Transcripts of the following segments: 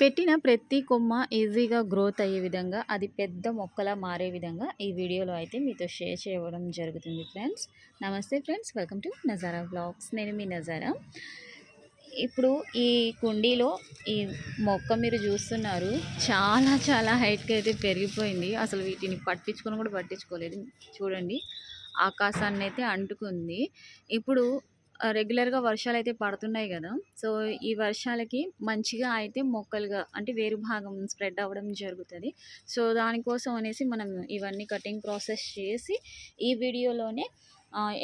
పెట్టిన ప్రతి కొమ్మ ఈజీగా గ్రోత్ అయ్యే విధంగా అది పెద్ద మొక్కలా మారే విధంగా ఈ వీడియోలో అయితే మీతో షేర్ చేయడం జరుగుతుంది ఫ్రెండ్స్. నమస్తే friends welcome to Nazara blogs నేను మీ నజారా. ఇప్పుడు ఈ కుండీలో ఈ మొక్క మీరు చూస్తున్నారు చాలా చాలా హైట్కి అయితే పెరిగిపోయింది. అసలు వీటిని పట్టించుకొని కూడా పట్టించుకోలేదు. చూడండి ఆకాశాన్ని అయితే అంటుకుంది. ఇప్పుడు రెగ్యులర్గా వర్షాలు అయితే పడుతున్నాయి కదా. సో ఈ వర్షాలకి మంచిగా అయితే మొక్కలుగా అంటే వేరు భాగం స్ప్రెడ్ అవ్వడం జరుగుతుంది. సో దానికోసం అనేసి మనం ఇవన్నీ కటింగ్ ప్రాసెస్ చేసి ఈ వీడియోలోనే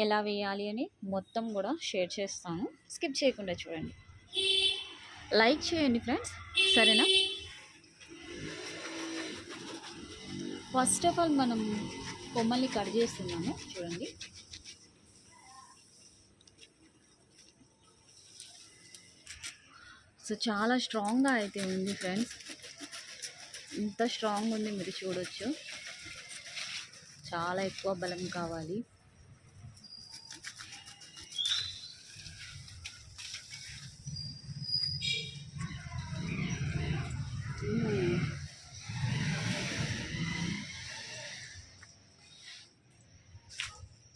ఎలా వేయాలి అని మొత్తం కూడా షేర్ చేస్తాను. స్కిప్ చేయకుండా చూడండి. లైక్ చేయండి ఫ్రెండ్స్. సరేనా? ఫస్ట్ ఆఫ్ ఆల్ మనం కొమ్మల్ని కట్ చేస్తున్నాము. చూడండి. సో చాలా స్ట్రాంగ్గా అయితే ఉంది ఫ్రెండ్స్. ఇంత స్ట్రాంగ్ ఉంది మీరు చూడొచ్చు. చాలా ఎక్కువ బలం కావాలి.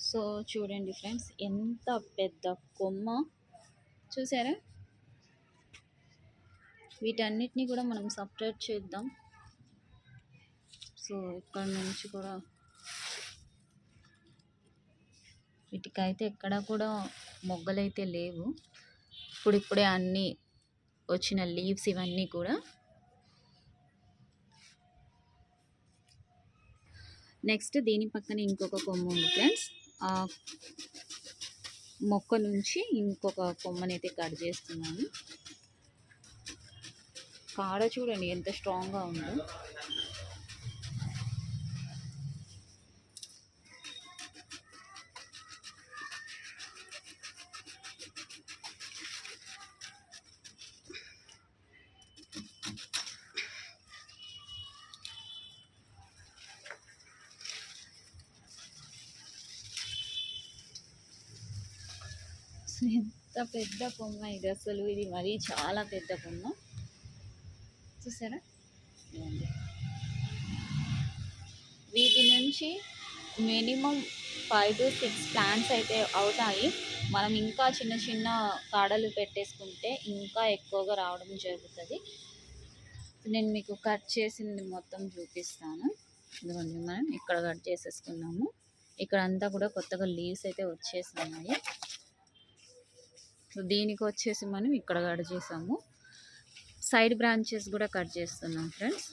సో చూడండి ఫ్రెండ్స్ ఎంత పెద్ద కొమ్మ. చూసారా? వీటన్నిటిని కూడా మనం సపరేట్ చేద్దాం. సో ఇక్కడ నుంచి కూడా వీటికైతే ఎక్కడ కూడా మొగ్గలైతే లేవు. ఇప్పుడిప్పుడే అన్నీ వచ్చిన లీవ్స్ ఇవన్నీ కూడా. నెక్స్ట్ దీని పక్కన ఇంకొక కొమ్మ ఉంది ఫ్రెండ్స్. ఆ మొక్క నుంచి ఇంకొక కొమ్మనైతే కట్ చేస్తున్నాను. కాడ చూడండి ఎంత స్ట్రాంగ్గా ఉందో. ఎంత పెద్ద కొమ్మ ఇది అసలు ఇది మరీ చాలా పెద్ద కొమ్మ చూసారా? వీటి నుంచి minimum five to six plants అయితే అవుతాయి. మనం ఇంకా చిన్న చిన్న కాడలు పెట్టేసుకుంటే ఇంకా ఎక్కువగా రావడం జరుగుతుంది. నేను మీకు కట్ చేసింది మొత్తం చూపిస్తాను. ఇదిగోండి మనం ఇక్కడ కట్ చేసేసుకున్నాము. ఇక్కడ అంతా కూడా కొత్తగా లీవ్స్ అయితే వచ్చేస్తున్నాయి. ఉన్నాయి దీనికి వచ్చేసి మనం ఇక్కడ కట్ చేసాము. సైడ్ బ్రాంచెస్ కూడా కట్ చేస్తున్నాం ఫ్రెండ్స్.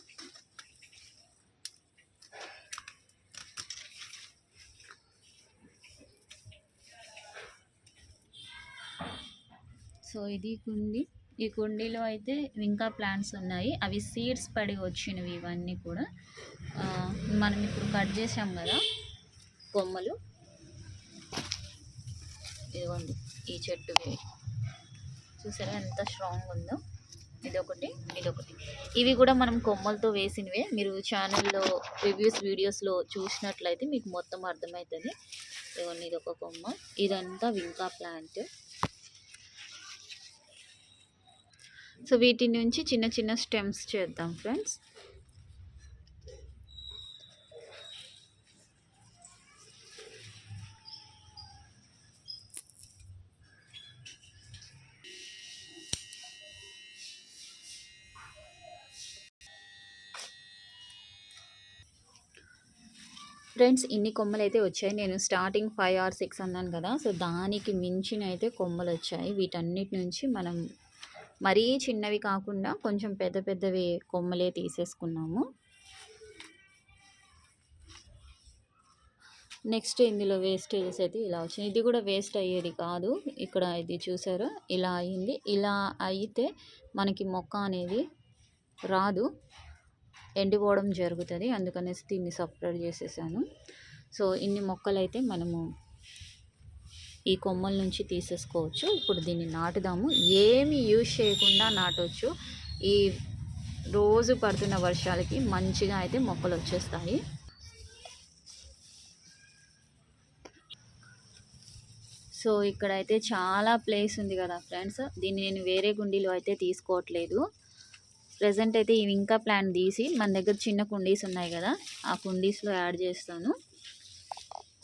సో ఇది కుండి. ఈ కుండీలో అయితే ఇంకా ప్లాంట్స్ ఉన్నాయి. అవి సీడ్స్ పడి వచ్చినవి ఇవన్నీ కూడా. మనం ఇప్పుడు కట్ చేసాం కదా కొమ్మలు. ఇదిగోండి ఈ చెట్టువి. చూసారా ఎంత స్ట్రాంగ్ ఉందో? ఇదొకటి ఇదొకటి. ఇవి కూడా మనం కొమ్మలతో వేసినవే. మీరు ఛానల్లో రివ్యూస్ వీడియోస్లో చూసినట్లయితే మీకు మొత్తం అర్థమవుతుంది ఇవన్నీ ఇది ఒక కొమ్మ. ఇదంతా వింకా ప్లాంట్. సో వీటి నుంచి చిన్న చిన్న స్టెమ్స్ చేద్దాం ఫ్రెండ్స్. ఫ్రెండ్స్ ఇన్ని కొమ్మలు అయితే వచ్చాయి. నేను స్టార్టింగ్ ఫైవ్ ఆర్ సిక్స్ అన్నాను కదా సో దానికి మించిన అయితే కొమ్మలు వచ్చాయి వీటన్నిటి నుంచి మనం మరీ చిన్నవి కాకుండా కొంచెం పెద్ద పెద్దవి కొమ్మలే తీసేసుకున్నాము. నెక్స్ట్ ఇందులో వేస్టేజెస్ అయితే ఇలా వచ్చింది ఇది కూడా వేస్ట్ అయ్యేది కాదు. ఇక్కడ ఇది చూసారు? ఇలా అయింది. ఇలా అయితే మనకి మొక్క అనేది రాదు. ఎండిపోవడం జరుగుతుంది. అందుకనేసి దీన్ని సపరేట్ చేసేసాను. సో ఇన్ని మొక్కలు అయితే మనము ఈ కొమ్మల నుంచి తీసేసుకోవచ్చు. ఇప్పుడు దీన్ని నాటుదాము. ఏమి యూజ్ చేయకుండా నాటవచ్చు ఈ రోజు పడుతున్న వర్షాలకి మంచిగా అయితే మొక్కలు వచ్చేస్తాయి. సో ఇక్కడైతే చాలా ప్లేస్ ఉంది కదా ఫ్రెండ్స్. దీన్ని నేను వేరే గుండీలో అయితే తీసుకోవట్లేదు. ప్రజెంట్ అయితే ఇవి ఇంకా ప్లాన్ తీసి మన దగ్గర చిన్న కుండీస్ ఉన్నాయి కదా ఆ కుండీస్లో యాడ్ చేస్తాను.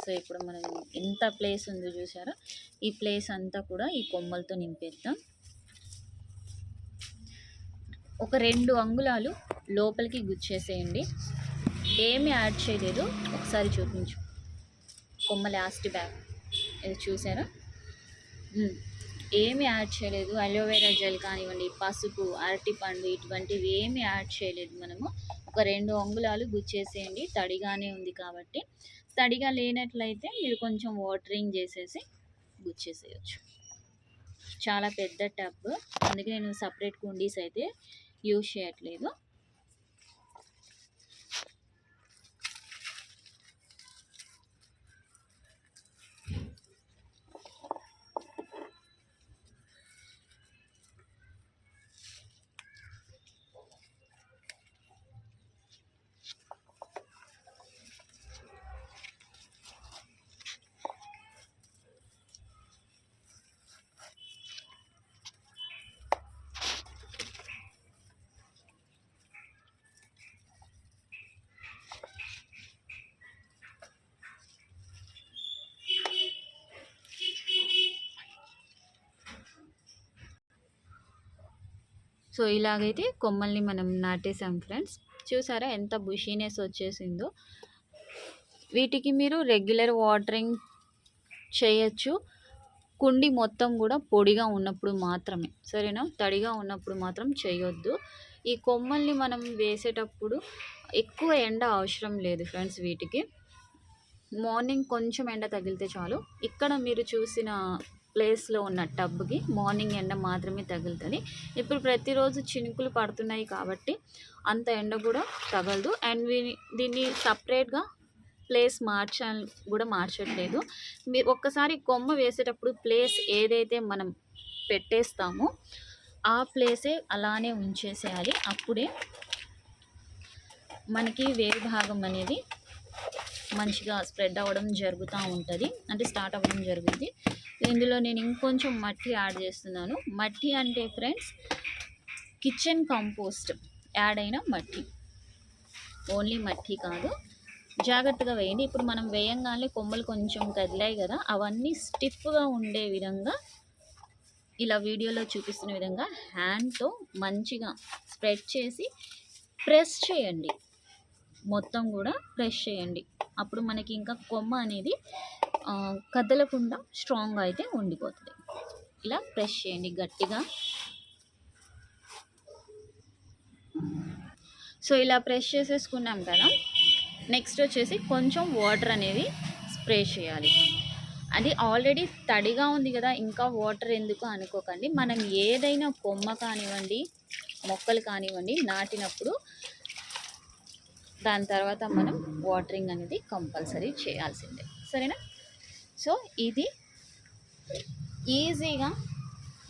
సో ఇప్పుడు మనం ఎంత ప్లేస్ ఉందో చూసారా? ఈ ప్లేస్ అంతా కూడా ఈ కొమ్మలతో నింపేద్దాం. ఒక రెండు అంగుళాలు లోపలికి గుచ్చేసేయండి. ఏమి యాడ్ చేయలేదు. ఒకసారి చూపించు. కొమ్మ లాస్ట్ బ్యాగ్ ఇది చూసారా? ఏమి యాడ్ చేయలేదు. అలోవెరా జెల్ కానివ్వండి పసుపు అరటిపండు ఇటువంటివి ఏమి యాడ్ చేయలేదు మనము. ఒక రెండు అంగుళాలు గుచ్చేసేయండి. తడిగానే ఉంది కాబట్టి. తడిగా లేనట్లయితే మీరు కొంచెం వాటరింగ్ చేసేసి గుచ్చేసేయచ్చు. చాలా పెద్ద టబ్. అందుకే నేను సపరేట్ కుండీస్ అయితే యూజ్ చేయట్లేదు. సో ఇలాగైతే కొమ్మల్ని మనం నాటేసాం ఫ్రెండ్స్. చూసారా ఎంత బుషీనెస్ వచ్చేసిందో. వీటికి మీరు రెగ్యులర్ వాటరింగ్ చేయొచ్చు. కుండి మొత్తం కూడా పొడిగా ఉన్నప్పుడు మాత్రమే. సరేనా? తడిగా ఉన్నప్పుడు మాత్రం చేయొద్దు. ఈ కొమ్మల్ని మనం వేసేటప్పుడు ఎక్కువ ఎండ అవసరం లేదు ఫ్రెండ్స్ వీటికి. మార్నింగ్ కొంచెం ఎండ తగిలితే చాలు. ఇక్కడ మీరు చూసిన ప్లేస్లో ఉన్న టబ్కి మార్నింగ్ ఎండ మాత్రమే తగులుతుంది. ఇప్పుడు ప్రతిరోజు చినుకులు పడుతున్నాయి కాబట్టి అంత ఎండ కూడా తగలదు. అండ్ దీన్ని సపరేట్గా ప్లేస్ మార్చ కూడా మార్చట్లేదు. మీరు ఒక్కసారి కొమ్మ వేసేటప్పుడు ప్లేస్ ఏదైతే మనం పెట్టేస్తామో ఆ ప్లేసే అలానే ఉంచేసేయాలి. అప్పుడే మనకి వేరు భాగం అనేది మంచిగా స్ప్రెడ్ అవ్వడం జరుగుతూ ఉంటుంది. అంటే స్టార్ట్ అవ్వడం జరుగుతుంది ఇందులో నేను ఇంకొంచెం మట్టి యాడ్ చేస్తున్నాను. మట్టి అంటే ఫ్రెండ్స్ కిచెన్ కంపోస్ట్ యాడ్ అయిన మట్టి. ఓన్లీ మట్టి కాదు. జాగ్రత్తగా వేయండి. ఇప్పుడు మనం వేయంగానే కొమ్మలు కొంచెం కదిలాయి కదా అవన్నీ స్టిఫ్గా ఉండే విధంగా ఇలా వీడియోలో చూపిస్తున్న విధంగా హ్యాండ్తో మంచిగా స్ప్రెడ్ చేసి ప్రెస్ చేయండి. మొత్తం కూడా బ్రష్ చేయండి. అప్పుడు మనకి ఇంకా కొమ్మ అనేది కదలకుండా స్ట్రాంగ్ అయితే ఉండిపోతుంది. ఇలా ప్రెస్ చేయండి గట్టిగా. సో ఇలా ప్రెస్ చేసేసుకున్నాం కదా. నెక్స్ట్ వచ్చేసి కొంచెం వాటర్ అనేది స్ప్రే చేయాలి. అది ఆల్రెడీ తడిగా ఉంది కదా ఇంకా వాటర్ ఎందుకు అనుకోకండి. మనం ఏదైనా కొమ్మ కానివ్వండి మొక్కలు కానివ్వండి నాటినప్పుడు దాని తర్వాత మనం వాటరింగ్ అనేది కంపల్సరీ చేయాల్సిందే. సరేనా? సో ఇది ఈజీగా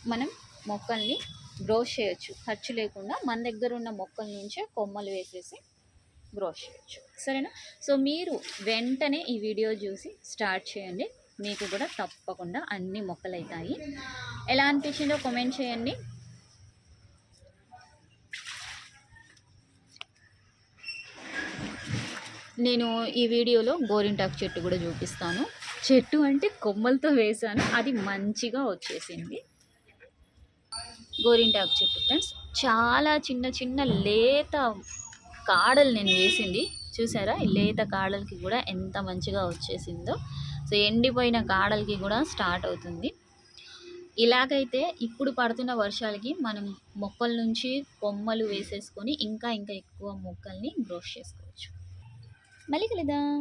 మనం మొక్కల్ని గ్రో చేయొచ్చు. ఖర్చు లేకుండా మన దగ్గర ఉన్న మొక్కల నుంచే కొమ్మలు వేసేసి గ్రో చేయొచ్చు. సరేనా? సో మీరు వెంటనే ఈ వీడియో చూసి స్టార్ట్ చేయండి. మీకు కూడా తప్పకుండా అన్ని మొక్కలు అవుతాయి ఎలా అనిపించిందో కామెంట్ చేయండి. నేను ఈ వీడియోలో గోరింటాకు చెట్టు కూడా చూపిస్తాను. చెట్టు అంటే కొమ్మలతో వేసాను అది మంచిగా వచ్చేసింది. గోరింటాకు చెట్టు ఫ్రెండ్స్ చాలా చిన్న చిన్న లేత కాడలు నేను వేసింది. చూసారా? లేత కాడలకి కూడా ఎంత మంచిగా వచ్చేసిందో. సో ఎండిపోయిన కాడలకి కూడా స్టార్ట్ అవుతుంది. ఇలాగైతే ఇప్పుడు పడుతున్న వర్షాలకి మనం మొక్కల నుంచి కొమ్మలు వేసేసుకొని ఇంకా ఇంకా ఎక్కువ మొక్కల్ని గ్రోత్ చేసుకోవచ్చు. మళ్ళీ కలుద్దాం